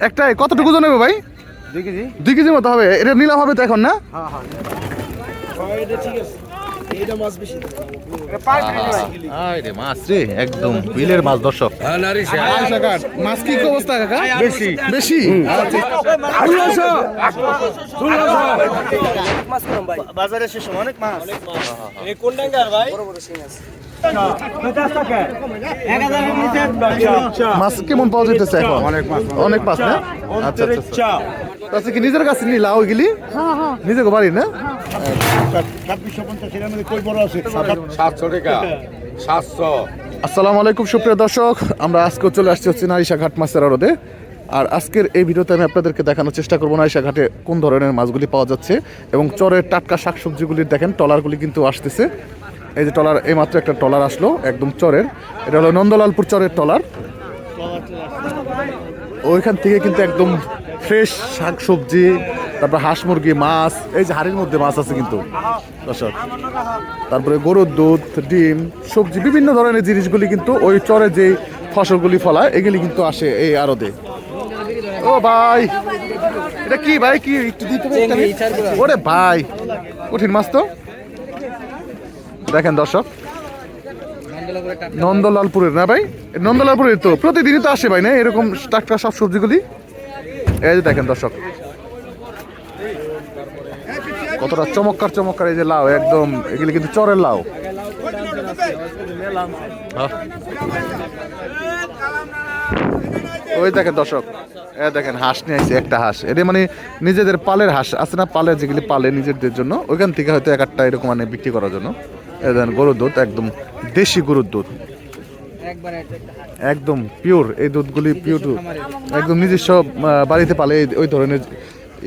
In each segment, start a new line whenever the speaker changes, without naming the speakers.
একটাই কতটুকু ওজন নেবে ভাই?
দুই কেজি।
দুই মতো হবে এটা নিলাম হবে তো এখন না?
হ্যাঁ হ্যাঁ
আরে মাছ রে একদম বিলের মাছ দর্শক। মাছ কি কি অবস্থা কাকা? বেশি। বেশি?
বাজারে শেষ অনেক মাছ।
মাছ কেমন পাওয়া এখন?
অনেক মাছ
না? আচ্ছা আচ্ছা, আচ্ছা। আচ্ছা কি নিজের কাছে বাড়ি না? আসসালামু আলাইকুম সুপ্রিয় দর্শক। আমরা আজকে চলে আসছি হচ্ছে নারিশা ঘাট মাছের আড়তে আর আজকের এই ভিডিওতে আমি আপনাদেরকে দেখানোর চেষ্টা করব নারিশা ঘাটে কোন ধরনের মাছগুলি পাওয়া যাচ্ছে এবং চরের টাটকা শাকসবজিগুলি দেখেন টলারগুলি কিন্তু আসতেছে। এই যে টলার এই মাত্র একটা টলার আসলো একদম চরের। এটা হলো নন্দলালপুর চরের টলার। ওইখান থেকে কিন্তু একদম ফ্রেশ শাকসবজি তারপর হাঁস মুরগি মাছ এই যে হাড়ির মধ্যে মাছ আছে কিন্তু। দর্শক তারপরে গরুর দুধ ডিম সবজি বিভিন্ন ধরনের জিনিসগুলি কিন্তু ওই চরে যেই ফসলগুলি ফলায় এগুলি কিন্তু আসে এই আড়তে। ও ভাই এটা কি ভাই? কি একটু দিতে ওরে ভাই কঠিন মাছ তো। দেখেন দর্শক, নন্দলালপুরের, না ভাই? নন্দলালপুরের তো প্রতিদিনই তো আসে ভাই, না? এরকম টাটকা সব সবজিগুলি? এই যে দেখেন দর্শক, কতটা চমৎকার চমৎকার এই যে লাউ, একদম, এগুলি কিন্তু চরের লাউ। ওই দেখেন দর্শক এ দেখেন হাঁস নিয়ে আসছে একটা হাঁস। এটা মানে নিজেদের পালের হাঁস, আছে না? পালের যেগুলি পালে নিজেদের জন্য, ওইখান থেকে হয়তো এক একটা এরকম মানে বিক্রি করার জন্য। গরুর দুধ একদম দেশি গরুর দুধ। একদম পিওর এই দুধগুলি পিওর একদম নিজস্ব বাড়িতে পালে ওই ধরনের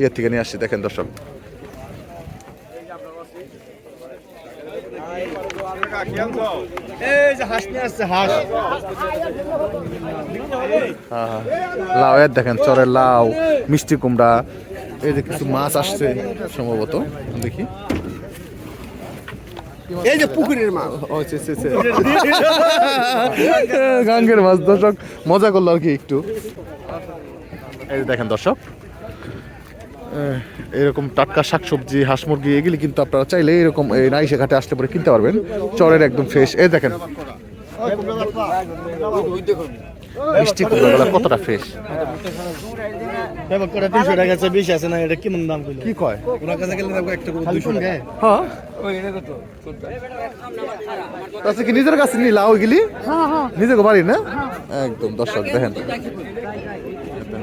ইয়ে থেকে নিয়ে আসছি দেখেন দর্শক। হ্যাঁ, হ্যাঁ। লাউ এর দেখেন চরের লাউ মিষ্টি কুমড়া এই যে কিছু মাছ আসছে সম্ভবত দেখি।
এই যে পুকুরের মাছ।
গাঙ্গের মাছ দর্শক মজা করল আর কি একটু। এই দেখেন দর্শক এরকম টাটকা শাকসবজি হাঁস মুরগি এগুলি কিন্তু আপনারা চাইলে এরকম এই নাইসে ঘাটে আসতে পরে কিনতে পারবেন। চরের একদম ফ্রেশ। এই দেখেন মিষ্টি কুমড়াগুলো কতটা ফ্রেশ।
টাকা আছে বেশি আছে না এটা কেমন দাম কইলো?
কি কয়?
ওনার কাছে গেলে দেখো একটা করে দুশো টাকা।
হ্যাঁ। আচ্ছা কি নিজের কাছে নিলা ওইগুলি নিজে বাড়ি না? একদম দর্শক দেখেন।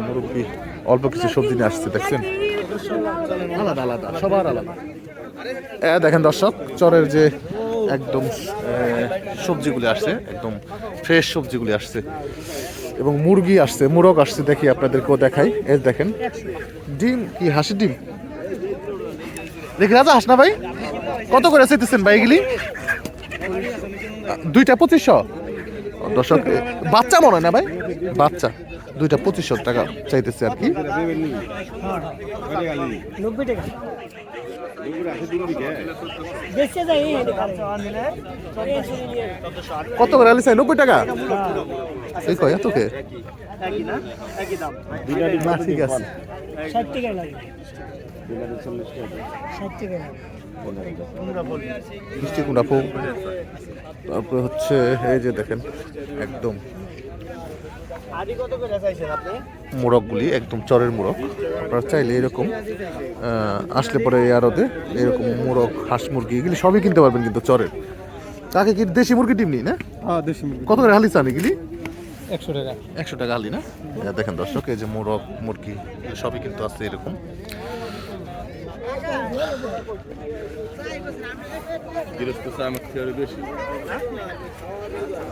মুরব্বি অল্প কিছু সবজি নিয়ে আসছে দেখছেন? আলাদা আলাদা সবার আলাদা। এ দেখেন দর্শক চরের যে একদম সবজিগুলি আসছে একদম ফ্রেশ সবজিগুলি আসছে। এবং মুরগি আসছে, মুরগ আসছে, দেখি আপনাদেরকেও দেখাই। এর দেখেন, ডিম কি, হাসি ডিম? দেখি, রাজা হাস না ভাই? কত করে চাইতেছেন ভাই এগুলি? দুইটা পঁচিশশো? দর্শক বাচ্চা মনে হয় না ভাই? বাচ্চা, দুইটা পঁচিশশো টাকা চাইতেছে আর কি। কত করে আলি চাই নব্বই টাকা? এই কয়, এত কে? না ঠিক আছে।
ষাট টাকা লাগে। ষাট টাকা
মিষ্টি কুমড়া ফুল তারপরে হচ্ছে এই যে দেখেন একদম মোরগগুলি একদম চরের মোরগ। আপনারা চাইলে এরকম আসলে পরে এই আরতে এরকম মোরগ হাঁস মুরগি এগুলি সবই কিনতে পারবেন কিন্তু চরের। তাকে কি দেশি মুরগি ডিম নেই না?
হ্যাঁ দেশি মুরগি।
কত করে হালি চান এগুলি?
একশো টাকা।
একশো টাকা হালি না? দেখেন দর্শক এই যে মোরগ মুরগি সবই কিন্তু আছে এরকম।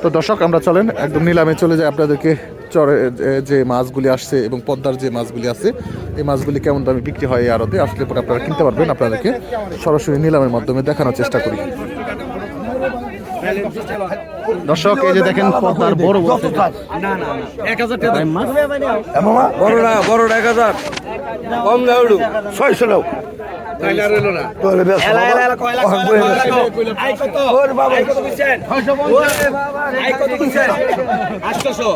তো দর্শক আমরা চলেন একদম নিলামে চলে যাই আপনাদেরকে চরে যে- মাছগুলি আসছে এবং পদ্মার যে মাছগুলি আছে এই মাছগুলি কেমন দামে বিক্রি হয় এই আড়তে? আসলে পরে আপনারা কিনতে পারবেন আপনাদেরকে সরাসরি নিলামের মাধ্যমে দেখানোর চেষ্টা করি। দর্শক এই যে দেখেন পদ্মার বড় বড়
এক হাজার টাকা।
বড়টা বড়টা এক হাজার। কম দাও ছয়শো দাও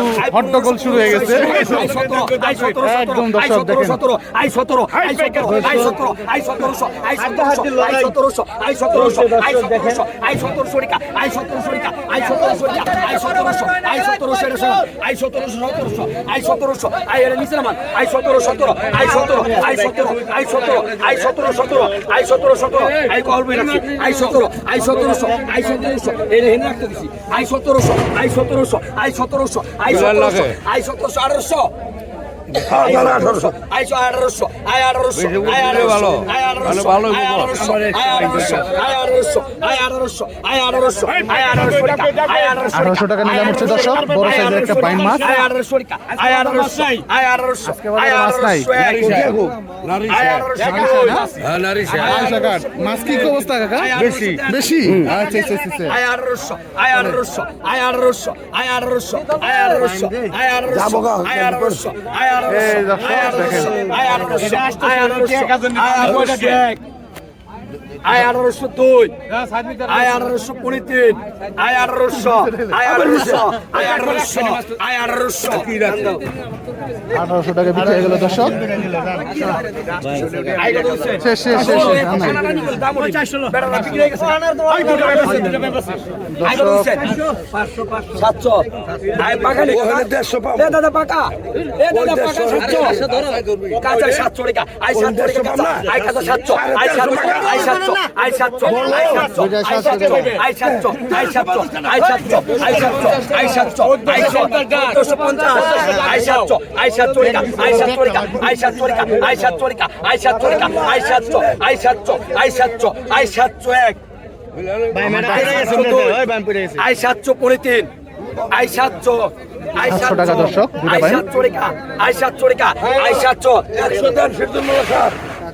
কিন্তু হট্টগোল শুরু হয়ে গেছে একদম দর্শক দেখেন
আই সতেরো আই সতেরো আই সতেরো আই সতেরোশো আই সতেরোশো আই সতেরোশো আই সতেরোশো আই সতেরোশো আই সতেরোশো রিকা আই সতেরোশো রিকা আই সতেরোশো রিকা আই সতেরোশো আই সতেরোশো শোনো আই সতেরোশো সতেরোশো আই সতেরোশো আই এটা নিচে নামান আই সতেরো সতেরো আই সতেরো আই সতেরো আই সতেরো আই সতেরো সতেরো আই সতেরো সতেরো আই কলবে রাখছি আই সতেরো আই সতেরোশো আই সতেরোশো এটা হেনে রাখতে দিছি আই সতেরোশো আই সতেরোশো আই সতেরোশো আইসো আইসো তো আঠারোশো
আঠারোশো
টাকা নিলাম হচ্ছে দর্শক বড় সাইজের একটা বাইন মাছ মাছ নাই মাছ কি অবস্থা কাকা বেশি বেশি আচ্ছা আচ্ছা আচ্ছা
আয়ারশো আয়ারশো আয়ারশো আয়ারশো
আয়ারশো
আয়ারশো
আয়ারশো দেখেন।
আয় আঠারোশো দুই আয় আঠারোশো কুড়ি তিন আয় আঠারোশো আয় আঠারোশো আয় আঠারোশো আয় আঠারোশো
আঠারোশো টাকা বিক্রি গেল দর্শক
সাতশো আয় সাতশো আয় সাতশো আয় সাতশো আয় সাতশো আই সাতশো আই সাতশো আই সাতশো আই সাতশো আই সাতশো আই সাতশো আই সাতশো আই সাতশো আই সাতশো পঞ্চাশ আই সাতশো আই সাতশো আই সাতশো আই সাতশো আই সাতশো আই সাতশো আই সাতশো আই সাতশো আই সাতশো আই সাতশো এক আই সাতশো পনেরো তিন আই সাতশো আই
টাকা দর্শক, দুইটা
আই
পাই।
সাতশো রেখা আই সাতশো রেখা আই সাতশো
একশো দেড়শোর জন্য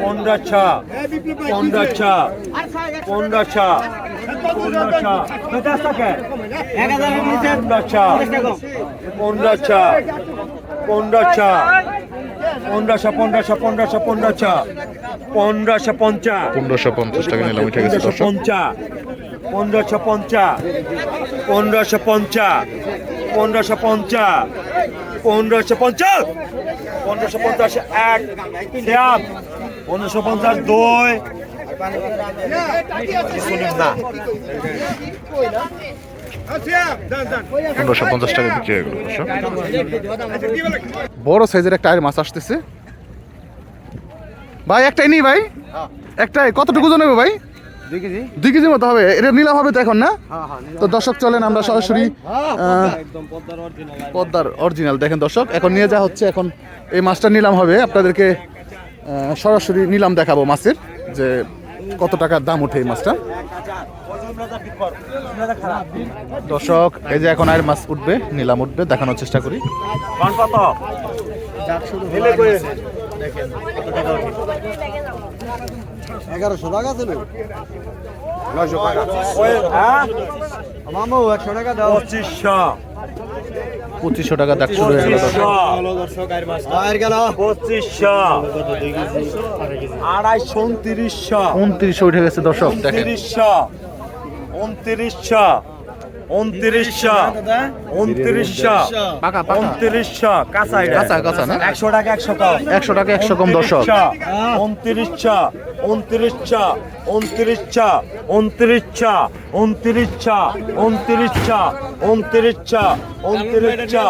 পনেরো ছা পনেরো ছা পনেরো
ছা পনেরো ছা পঞ্চাশ টাকা পনেরো
ছা পনেরো
ছা পনেরো ছা
পনেরোশো পনেরোশো পনেরোশো পনেরোশো পনেরোশো পঞ্চাশ
পনেরোশো পঞ্চাশ টাকা নিলাম উঠে গেছে
পনেরোশো পঞ্চাশ পনেরোশো পঞ্চাশ পঞ্চাশ পনেরোশো পঞ্চাশ। পনেরোশো পঞ্চাশ এক শ্যাম পনেরোশো পঞ্চাশ দুই।
পনেরোশো পঞ্চাশ টাকা বিক্রি হয়ে গেল বড় সাইজের একটা আয়ের মাছ আসতেছে। ভাই একটাই নি ভাই? একটাই? কতটুকু জন ভাই? দুই কেজি? মতো হবে। এটা নিলাম হবে তো এখন না? তো দর্শক চলেন আমরা সরাসরি পদ্মার অরিজিনাল দেখেন দর্শক এখন নিয়ে যাওয়া হচ্ছে এখন এই মাছটা নিলাম হবে। আপনাদেরকে সরাসরি নিলাম দেখাবো মাছের যে কত টাকার দাম ওঠে এই মাছটা। দর্শক এই যে এখন আর মাছ উঠবে নিলাম উঠবে দেখানোর চেষ্টা করি।
এগারোশো টাকা ছিল নয়শো টাকা মামু একশো টাকা দাও। পঁচিশশো।
পঁচিশশো টাকা দাগ শুরু হয়ে গেল দর্শক।
পঁচিশশো। আড়াইশো উনত্রিশশো।
উনত্রিশশো উঠে গেছে দর্শক দেখেন।
উনত্রিশশো। উনত্রিশশো।
উনত্রিশশো উনত্রিশশো উনত্রিশশো কাঁচা।
কাঁচা কাঁচা না
একশো টাকা একশো কম
একশো টাকা একশো কম দর্শক
উনত্রিশশো উনত্রিশশো উনত্রিশশো উনত্রিশশো উনত্রিশশো উনত্রিশশো উনত্রিশশো উনত্রিশশো উনত্রিশশো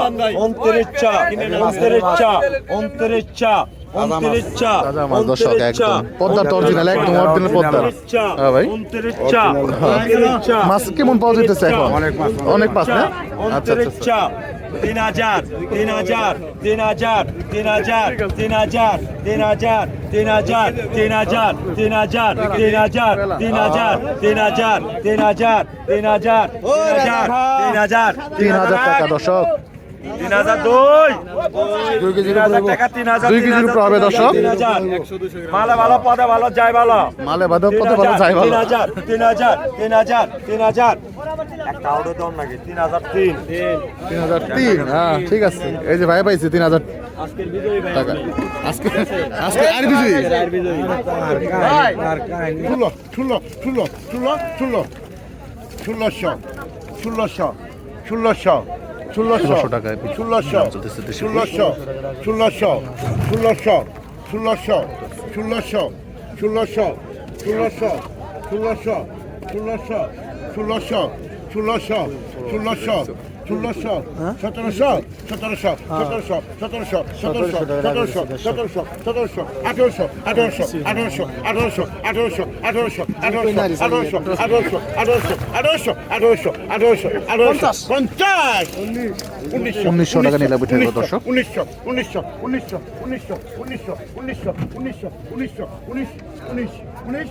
উনত্রিশশো উনত্রিশশো উনত্রিশশো
তাজা মাছ দর্শক একদম পদ্মার তো অরিজিনাল একদম অরিজিনাল পদ্মার হ্যাঁ ভাই
উনত্রিশশো উনত্রিশশো
মাছ কেমন পাওয়া যেতেছে এখন অনেক মাছ না আচ্ছা আচ্ছা, আচ্ছা
তিন হাজার তিন হাজার তিন হাজার তিন হাজার তিন হাজার তিন হাজার তিন হাজার তিন হাজার তিন হাজার তিন হাজার তিন হাজার তিন হাজার তিন হাজার তিন হাজার তিন হাজার তিন হাজার
তিন হাজার টাকা দর্শক
তিন হাজার দুই। তিন হাজার টাকা তিন হাজার
দুই কেজির উপরে হবে দর্শক।
মালে ভালো পদে ভালো যায় ভালো।
মালে কত ভালো
তিন হাজার তিন হাজার তিন হাজার তিন হাজার। একটা আউটে নাকি? তিন হাজার তিন।
তিন হাজার তিন হ্যাঁ ঠিক আছে। এই যে ভাই পাইছি তিন হাজার টাকা। আজকে আজকে আর বিজয়ী?
ষোলো ষোলো ষোলো ষোলো ষোলো ষোলোশো ষোলোশো ষোলোশো ষোলোশো
টাকায়
ষোলোশো ষোলোশো ষোলোশো ষোলোশো ষোলোশো ষোলোশো ষোলোশো ষোলোশো ষোলোশো ষোলোশো ষোলোশো ষোলোশো ষোলোশো ষোলোশো সতেরোশো সতেরোশো সতেরোশো সতেরোশো সতেরোশো সতেরোশো সতেরোশো সতেরোশো আঠারোশো আঠারোশো আঠারোশো আঠারোশো আঠারোশো আঠারোশো আঠারোশো আঠারোশো আঠারোশো আঠারোশো আঠারোশো আঠারোশো আঠারোশো পঞ্চাশ উনিশশো
উনিশশো টাকা নিলাম দর্শক।
উনিশশো উনিশশো উনিশশো উনিশশো উনিশশো উনিশশো উনিশশো উনিশশো উনিশ উনিশ উনিশ উনিশ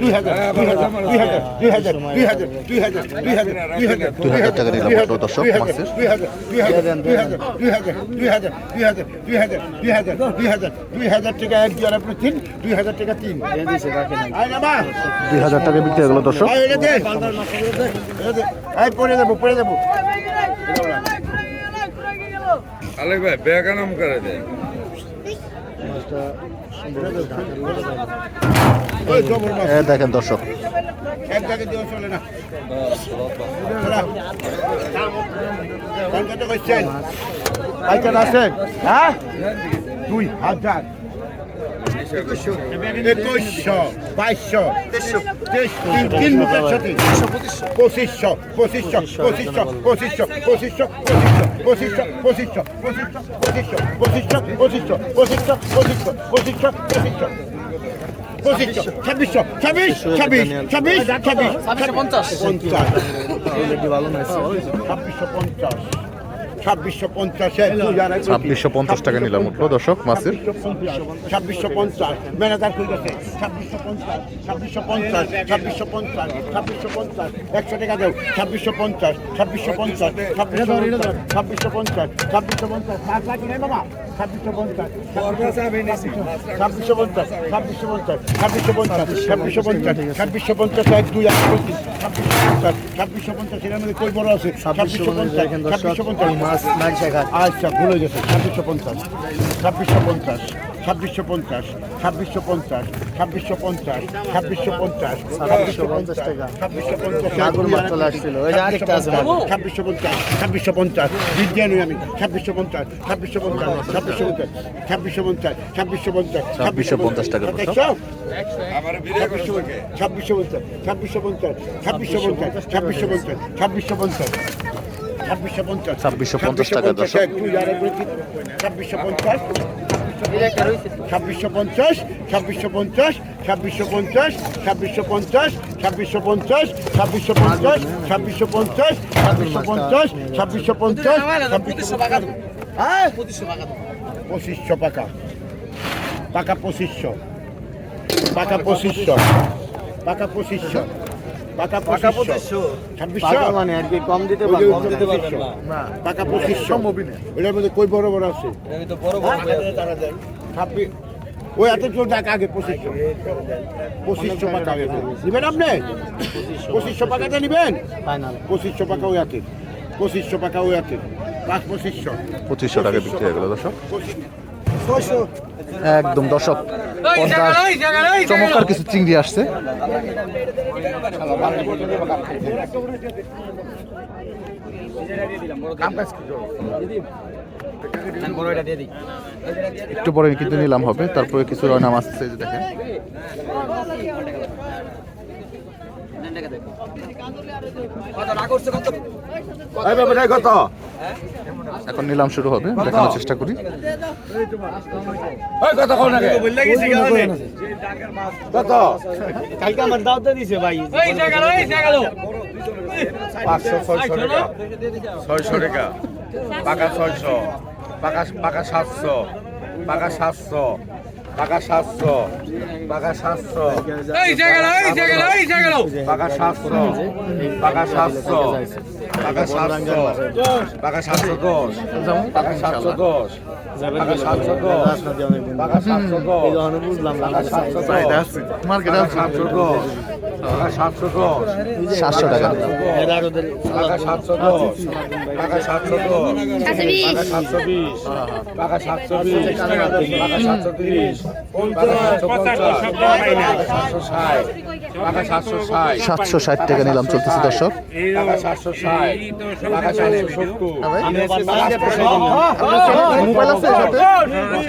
দুই হাজার
টাকা নিলাম দশ
দুই হাজার দুই হাজার দুই হাজার দুই হাজার টাকা দুই হাজার টাকা তিন দুই হাজার টাকা তিন
দুই হাজার টাকা বিক্রি হয়ে গেল দর্শক
পরে দেবো পরে দেবো
আলেক ভাই বেগানাম করে
দেয় দেখেন দর্শক।
আছেন হ্যাঁ? দুই হাজার। একুশশো বাইশশো তিন তিন মুখের সাথে পঁচিশশো পঁচিশশো পঁচিশশো পঁচিশশো পঁচিশশো পঁচিশশো পঁচিশশো পঁচিশশো পঁচিশশো পঁচিশশো পঁচিশশো পঁচিশশো পঁচিশশো পঁচিশশো পঁচিশশো ছাব্বিশশো ছাব্বিশ ছাব্বিশ ছাব্বিশ ছাব্বিশ পঞ্চাশ পঞ্চাশ ছাব্বিশশো পঞ্চাশ ছাব্বিশশো পঞ্চাশ
ছাব্বিশশো পঞ্চাশ টাকা নিলাম উঠল দর্শক মাছের
ছাব্বিশশো পঞ্চাশ ম্যানেজার খুলে গেছে ছাব্বিশশো পঞ্চাশ ছাব্বিশশো পঞ্চাশ ছাব্বিশশো পঞ্চাশ ছাব্বিশশো পঞ্চাশ একশো টাকা দেও ছাব্বিশশো পঞ্চাশ ছাব্বিশশো পঞ্চাশ ছাব্বিশশো পঞ্চাশ ছাব্বিশশো পঞ্চাশ ছাব্বিশশো পঞ্চাশ বাবা ছাব্বিশশো পঞ্চাশ ছাব্বিশশো পঞ্চাশ ছাব্বিশশো পঞ্চাশ ছাব্বিশশো পঞ্চাশ ছাব্বিশশো পঞ্চাশ ছাব্বিশশো পঞ্চাশ এক দুই এক পঁচিশ ছাব্বিশশো পঞ্চাশ ছাব্বিশশো পঞ্চাশ এর মধ্যে কই বড় আছে ছাব্বিশশো পঞ্চাশ ছাব্বিশশো পঞ্চাশ আচ্ছা ভুলে গেছে ছাব্বিশশো পঞ্চাশ ছাব্বিশশো পঞ্চাশ ছাব্বিশশো পঞ্চাশ ছাব্বিশশো পঞ্চাশ ছাব্বিশশো পঞ্চাশ ছাব্বিশশো পঞ্চাশ ছাব্বিশশো পঞ্চাশ টাকা ছাব্বিশশো পঞ্চাশ
চলে আসছিল
ছাব্বিশশো পঞ্চাশ ছাব্বিশশো পঞ্চাশ বিজ্ঞানী আমি ছাব্বিশশো পঞ্চাশ ছাব্বিশশো পঞ্চাশ ছাব্বিশশো পঞ্চাশ ছাব্বিশশো পঞ্চাশ ছাব্বিশশো পঞ্চাশ
ছাব্বিশশো পঞ্চাশ টাকা
ছাব্বিশশো পঞ্চাশ ছাব্বিশশো পঞ্চাশ ছাব্বিশশো পঞ্চাশ ছাব্বিশশো পঞ্চাশ ছাব্বিশশো পঞ্চাশ ছাব্বিশশো পঞ্চাশ ছাব্বিশশো পঞ্চাশ
টাকা
ছাব্বিশশো পঞ্চাশ ছাব্বিশশো পঞ্চাশ ছাব্বিশশো পঞ্চাশ ছাব্বিশশো পঞ্চাশ ছাব্বিশশো পঞ্চাশ ছাব্বিশশো পঞ্চাশ ছাব্বিশশো পঞ্চাশ ছাব্বিশশো পঞ্চাশ ছাব্বিশশো পঞ্চাশ ছাব্বিশশো পঞ্চাশ পঁচিশশো পাকা। পাকা পঁচিশশো। পাকা পঁচিশশো। পাকা পঁচিশশো। পাকা
পাকা
পঁচিশশো।
পঁচিশশো।
ছাব্বিশশো।
পাকা মানে আর কি কম দিতে
কম দিতে পারবেন না। পাকা পঁচিশশো।
সম্ভবই না
এটার মধ্যে কই বড় বড় আছে?
তো বড় বড় তারা
ছাব্বিশ। ওই এত চোর দেখ আগে পঁচিশশো। পঁচিশশো পাকা আগে নিবেন আপনি? পঁচিশশো। পাকাতে নিবেন? পঁচিশশো পাকা ওই আছে পঁচিশশো পাকা ওই পাঁচ পঁচিশশো।
পঁচিশশো টাকা বিক্রি হয়ে গেল দর্শক। একদম দর্শক চমৎকার কিছু চিংড়ি আসছে। একটু পরে কিন্তু নিলাম হবে, তারপরে কিছু রয়না এই যে দেখেন।
কত?
এখন নিলাম শুরু হবে দেখানোর চেষ্টা করি।
ছয়শো টাকা। পাকা ছয়শো পাকা পাকা সাতশো পাকা সাতশো পাকা সাতশো পাকা সাতশো। পাকা সাতশো পাকা সাতশো টাকা সাতশো টাকা সাতশো দশ টাকা সাতশো দশ টাকা সাতশো দশ টাকা সাতশো দশ টাকা সাতশো দশ সাতশো
টাকা
সাতশো ষাট
টাকা নিলাম চলতেছে দর্শক মোবাইল আছে সাথে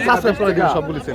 সাবস্ক্রাইব করে দিন সব বলেছেন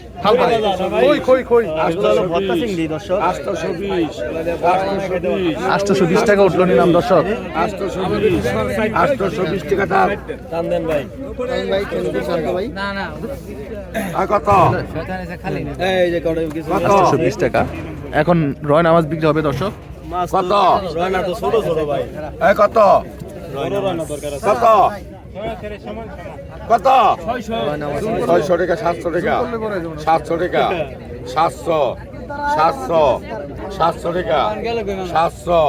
টাকা উঠল নিলাম
আটশো টাকা
টাকা। এখন রয় নামাজ বিক্রি হবে দর্শক।
কত? কত? কত? ছয়শো। টাকা সাতশো টাকা। সাতশো টাকা। সাতশো সাতশো সাতশো টাকা। সাতশো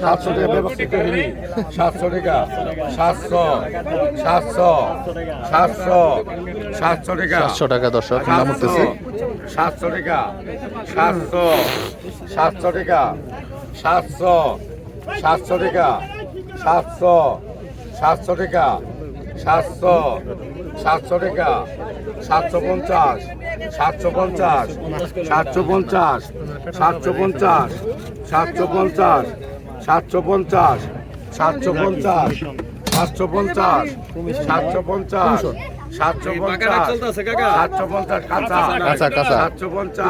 সাতশো টাকা ব্যবস্থিত হয়নি সাতশো টাকা সাতশো সাতশো সাতশো সাতশো টাকা।
সাতশো টাকা দর্শক নিলাম উঠতেছে।
সাতশো টাকা সাতশো সাতশো টাকা সাতশো সাতশো টাকা সাতশো সাতশো টাকা। সাতশো সাতশো টাকা, সাতশো পঞ্চাশ সাতশো পঞ্চাশ সাতশো পঞ্চাশ সাতশো পঞ্চাশ সাতশো পঞ্চাশ সাতশো পঞ্চাশ সাতশো পঞ্চাশ সাতশো পঞ্চাশ সাতশো পঞ্চাশ সাতশো পঞ্চাশ সাতশো পঞ্চাশ কাঁচা।
কাঁচা, কাঁচা।
সাতশো পঞ্চাশ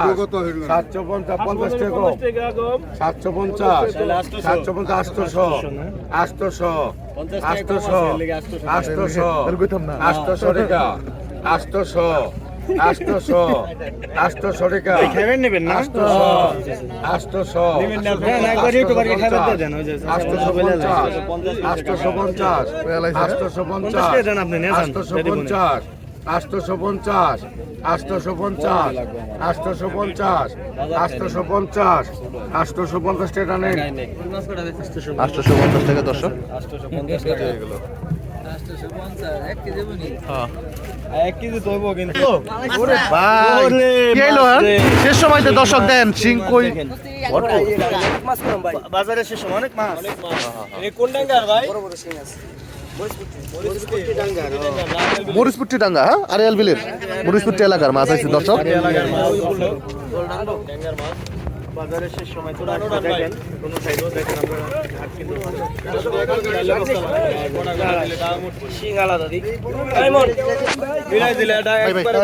সাতশো পঞ্চাশ পঞ্চাশ টাকা সাতশো পঞ্চাশ সাতশো পঞ্চাশ আটশোশো আটশোশো আটশোশো আটশোশো আটশোশো টাকা আটশোশো আটশোশো আটশোশো টাকা।
খাবেন নেবেন না? ওই যে
আটশোশো পঞ্চাশ আটশোশো পঞ্চাশ আটশোশো পঞ্চাশ
টাকা নি।
পঞ্চাশ আটশোশো পঞ্চাশ আটশোশো পঞ্চাশ আটশোশো পঞ্চাশ আটশোশো পঞ্চাশ আটশোশো পঞ্চাশ টাকা নেন।
আটশোশো পঞ্চাশ টাকা দর্শক।
এক কেজি ধরবো
শেষ সময়তে দর্শক দেন সিং
বাজারে শেষ অনেক মাছ
ডাঙ্গা হ্যাঁ আরিয়াল বিলের মরিচপুট্টি এলাকার মাছ আছে দর্শক
বাজারে শেষ সময় তো দেখেন কোন সাইডও দেখেন আপনারা। হাট কিন্তু শিং আলাদা দি মিলাই দিলে এটা একবারে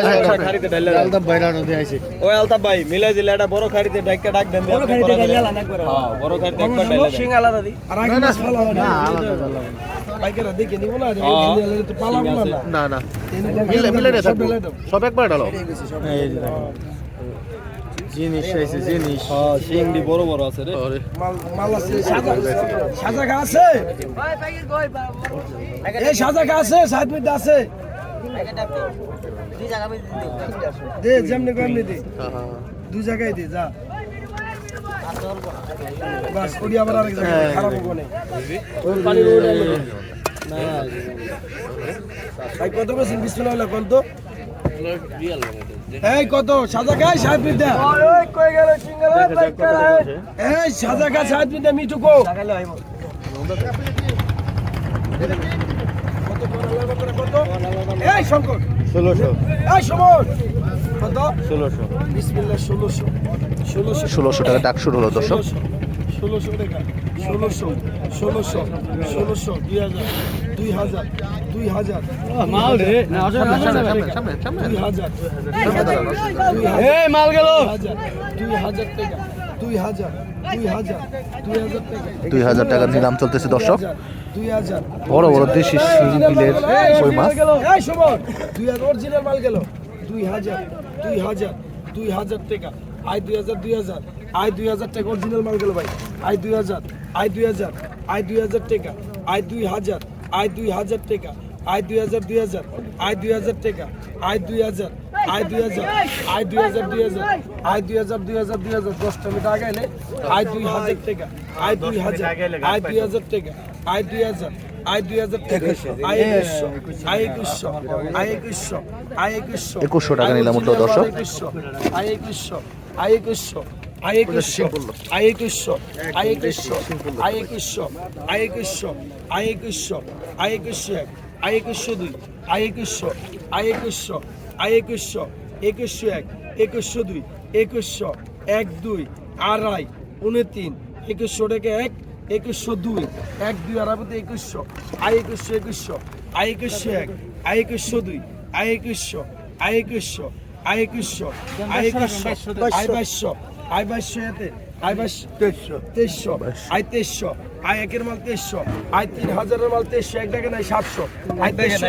খাড়িতে ঢালে আলতাফ ভাই রানো দিয়ে আইছে। ওই আলতাফ ভাই মিলাই দিলে এটা বড় খাড়িতে ডাইকা ডাক দেন বড় খাড়িতে ঢালে না একবার হ্যাঁ বড় খাড়িতে একবার ঢালে শিং আলাদা দি আর আগে মাছ না আলাদা বাইকেরা দেখে নিব না তো পালাবো না
না। না মিলে মিলে সব একবার
এই দেখেন। জিনিস হ্যাঁ চিংড়ি বড় বড় আছে রে।
মাল আছে। সাজা সাজা খা আছে। এই সাজা খা আছে সাত মিনিট আছে। দে যেমনি কেমনি দে। দুই জায়গায় দে যা। বাস ওডি আবার আরেক জায়গায় খারাপ হব না। ভাই কত বেশি হলো এই কত? সাজা গেল সিঙ্গেল এই সাজা দে মিঠু কো। এই শঙ্কর।
ষোলোশো।
এই সমর। কত?
ষোলোশো।
বিসমিল্লাহ ষোলোশো। ষোলোশো।
ষোলোশো টাকা ডাক শুরু হলো দর্শক।
ষোলোশো টাকা। ষোলোশো। ষোলোশো। ষোলোশো। দুই হাজার। দুই হাজার। দুই হাজার
মাল রে না
দুই হাজার
এই মাল গেল
হাজার দুই হাজার টাকা দুই হাজার দুই হাজার দুই হাজার টাকা
দুই হাজার টাকার নিলাম চলতেছে দর্শক
দুই হাজার
বড় বড় দেশি বিলের কই মাছ
দুই হাজার অরিজিনাল মাল গেল দুই হাজার দুই হাজার দুই হাজার টাকা আয় দুই হাজার দুই হাজার আয় দুই হাজার টাকা অরিজিনাল মাল গেল ভাই আয় দুই হাজার আয় দুই হাজার আয় দুই হাজার টাকা আয় দুই হাজার আয় দুই হাজার টাকা আয় দুই হাজার দুই হাজার আয় দুই হাজার টাকা আয় দুই হাজার আয় দুই হাজার আয় দুই হাজার দুই হাজার আয় দুই হাজার দুই হাজার দুই হাজার দশটা মিটার আগে এলে আয় দুই হাজার টাকা আয় দুই হাজার আয় দুই হাজার টাকা আয় দুই হাজার আয় দুই হাজার টাকা আয় একুশশো আয় একুশশো আয় একুশশো আয় একুশশো
একুশশো টাকা নিলাম দর্শক।
আয় একুশশো আয় একুশশো আয় একুশশো আয় একুশশো আয় একুশশো আয় একুশশো আয় একুশশো আয় একুশশো আয় একুশশো এক আয় একুশশো দুই, আয় একুশশো আয় একুশশো আয় একুশশো একুশশো এক একুশশো দুই একুশশো এক দুই আড়াই উনতিন একুশশো টাকা এক একুশশো দুই, এক দুই আড়াইতে একুশশো আয় একুশশো একুশশো আয় একুশশো এক, আয় একুশশো দুই, আয় একুশশো আয় একুশশো আয় একুশশো আয় একুশশো আয় বাইশশো আয় বাইশশো এতে আয় বাইশ তেইশশো তেইশশো আয় তেইশশো আয় একের মাল তেইশশো আয় তিন হাজারের মাল তেইশশো এক টাকা নাই সাতশো আয় তেইশশো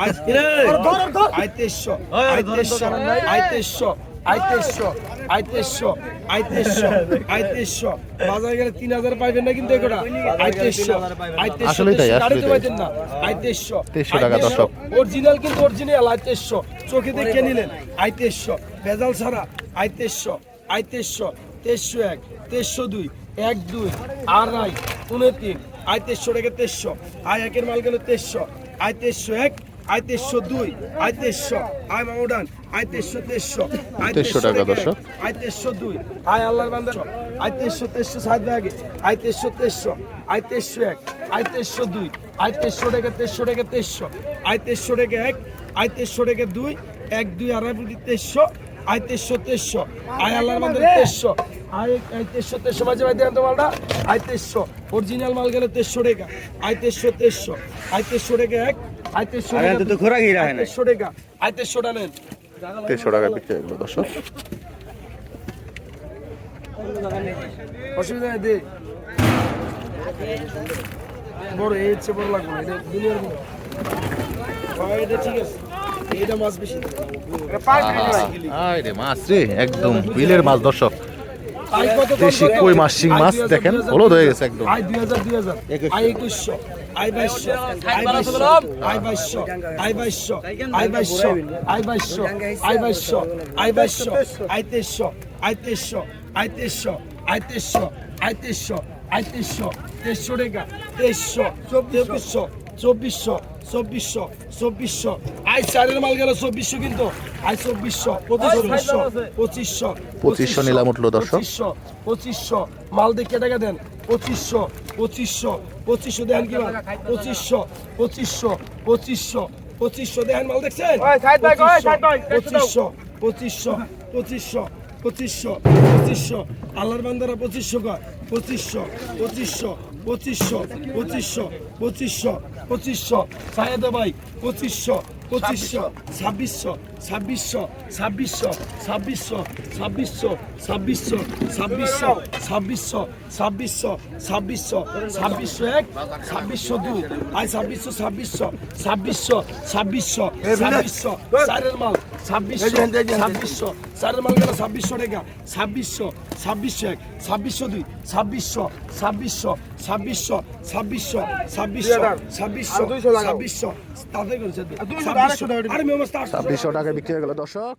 আয় তেইশশো আয় তেইশশো আয় তেইশশো আয় তেইশশো আয় তেইশশো আয় তেইশশো আয় তেইশশো বাজার গেলে তিন হাজার পাইবেন না কিন্তু এগুলা আয় তেইশশো আয় তেইশশো গাড়িতে পাইতেন না আয় তেইশশো
2300 টাকা দর্শক।
অরিজিনাল কিন্তু অরিজিনাল আয় তেইশশো চোখে দেখে নিলেন আয় তেইশশো ভেজাল ছাড়া আয় তেইশশো আয় তেইশশো তেইশশো এক তেইশশো দুই এক দুই আড়াই উনতিন আয় তেইশশো টাকা তেইশশো আয় একের মাল গেল তেইশশো আয় তেইশশো এক আয় তেইশশো দুই আয় তেইশশো আয় মামুডান আয় তেইশশো তেইশশো আয়
2300 টাকা দর্শক।
আয় তেইশশো দুই আয় আল্লাহর বান্দার আয় তেইশশো তেইশশো সাত আগে আয় তেইশশো তেইশশো আয় তেইশশো এক আয় তেইশশো দুই আয় তেইশশো টাকা তেইশশো টাকা তেইশশো আয় তেইশশো টাকা এক আয় তেইশশো টাকা দুই এক দুই আড়াই তেইশশো আয় তেইশশো। তেইশশো আয় আল্লাহর বান্দার তেইশশো। আয় আয় তেইশশো তেইশশো। মাঝে মাঝে দেন তো মালটা। আয় তেইশশো। অরিজিনাল মাল গেলে তেইশশো টাকা। আয় তেইশশো তেইশশো। আয় তেইশশো টাকা এক আয় তেইশশো টাকা
তো রাখে
আয়
না।
তেইশশো টাকা। আয় তেইশশোটা নেন।
তেইশশো টাকা বিক্রি হলো দর্শক।
অসুবিধা নেই দে। বড় এই হচ্ছে বড় লাগবে না এটা দুনিয়ার বড়। হ্যাঁ, এটা ঠিক আছে। মাছ
একদম বিলের মাছ দর্শক কই মাছ শিং মাছ দেখেন হয়ে গেছে একদম
আই আই আই আই আই আই আই আই আই চব্বিশশো চব্বিশশো। আই চারের মাল গেল চব্বিশশো কিন্তু। আই চব্বিশশো পঁচিশশো পঁচিশশো
পঁচিশশো নিলাম উঠল দর্শক।
পঁচিশশো পঁচিশশো। মাল দেখে টাকা দেন। পঁচিশশো পঁচিশশো পঁচিশশো দেন কি মাল? পঁচিশশো পঁচিশশো পঁচিশশো পঁচিশশো দেন মাল দেখছেন? পঁচিশশো পঁচিশশো পঁচিশশো পঁচিশশো পঁচিশশো। আল্লাহর বান্দারা পঁচিশশো কয়? পঁচিশশো পঁচিশশো পঁচিশশো পঁচিশশো পঁচিশশো পঁচিশশো। সাহেদ ভাই, পঁচিশশো। পঁচিশশো ছাব্বিশশো ছাব্বিশশো ছাব্বিশশো ছাব্বিশশো ছাব্বিশশো ছাব্বিশশো ছাব্বিশশো ছাব্বিশশো ছাব্বিশশো ছাব্বিশশো ছাব্বিশশো এক ছাব্বিশশো দুই আই ছাব্বিশশো ছাব্বিশশো ছাব্বিশশো ছাব্বিশশো ছাব্বিশশো চারের মাল ছাব্বিশশো ছাব্বিশশো চারের মাল গেল ছাব্বিশশো টাকা ছাব্বিশশো ছাব্বিশশো এক ছাব্বিশশো দুই ছাব্বিশশো ছাব্বিশশো ছাব্বিশশো ছাব্বিশশো ছাব্বিশশো ছাব্বিশশো ছাব্বিশশো তাদের করেছে
ছাব্বিশশো টাকা বিক্রি হয়ে গেল। দর্শক